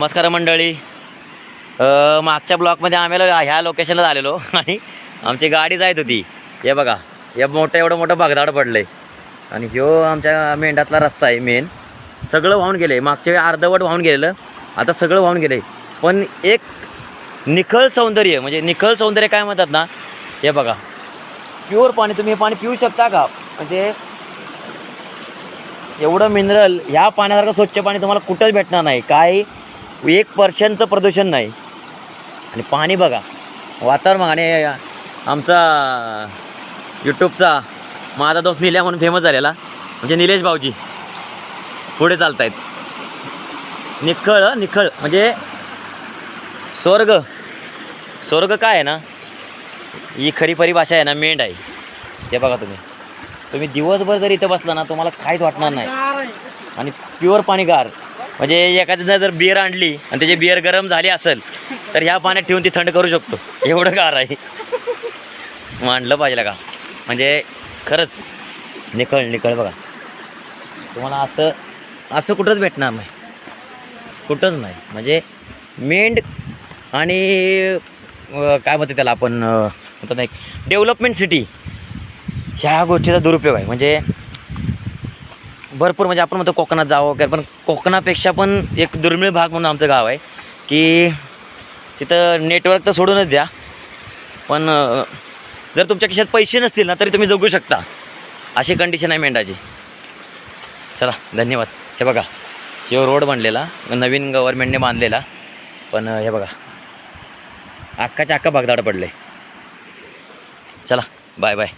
नमस्कार मंडळी. मागच्या ब्लॉकमध्ये आम्ही ह्या लोकेशनला आलेलो. आणि आमची गाडी जायत होती. हे बघा हे मोठं एवढं मोठं भगदाड पडलं आहे आणि ह्यो आमच्या मेंढ्यातला रस्ता आहे मेन सगळं वाहून गेलं आहे मागच्या वेळी अर्धवट वाहून गेलेलं. आता सगळं वाहून गेलं आहे पण एक निखळ सौंदर्य म्हणजे निखळ सौंदर्य काय म्हणतात ना हे बघा. प्युअर पाणी तुम्ही हे पाणी पिऊ शकता का? म्हणजे एवढं मिनरल ह्या पाण्यासारखं स्वच्छ पाणी तुम्हाला कुठंच भेटणार नाही. काय एक पर्सेंटचं प्रदूषण नाही. आणि पाणी बघा वातावरण बघा. आणि आमचा यूट्यूबचा माझा दोस्त निल्या म्हणून फेमस झालेला म्हणजे निलेश भाऊजी. पुढे चालतायत. निखळ हं, निखळ म्हणजे स्वर्ग. स्वर्ग काय आहे ना? ही खरी खरी भाषा आहे ना मेंढ आहे. हे बघा तुम्ही. तुम्ही दिवसभर जर इथं बसला ना तुम्हाला काहीच वाटणार नाही. आणि प्युअर पाणी गार म्हणजे एखाद्यानं जर बिअर आणली आणि त्याची बिअर गरम झाली असेल तर ह्या पाण्यात ठेवून ती थंड करू शकतो. एवढं गार आहे. मांडलं पाहिजे का? म्हणजे खरंच निखळ निखळ बघा. तुम्हाला असं असं कुठंच भेटणार नाही. कुठंच नाही. म्हणजे मेंढ आणि काय म्हणते त्याला आपण म्हणतात ना एक डेव्हलपमेंट सिटी ह्या गोष्टीचा दुरुपयोग आहे. म्हणजे भरपूर म्हणजे आपण म्हणतो कोकणात जावं वगैरे पण कोकणापेक्षा पण एक दुर्मिळ भाग म्हणून आमचं गाव आहे की तिथं नेटवर्क तर सोडूनच द्या पण जर तुमच्या खिशात पैसे नसतील ना तरी तुम्ही जगू शकता. अशी कंडिशन आहे मेंढाची. चला धन्यवाद. हे बघा हे रोड बनलेला नवीन गव्हर्मेंटने बांधलेला पण हे बघा. अख्खाच्या अख्खा भागदाड पडले. चला बाय बाय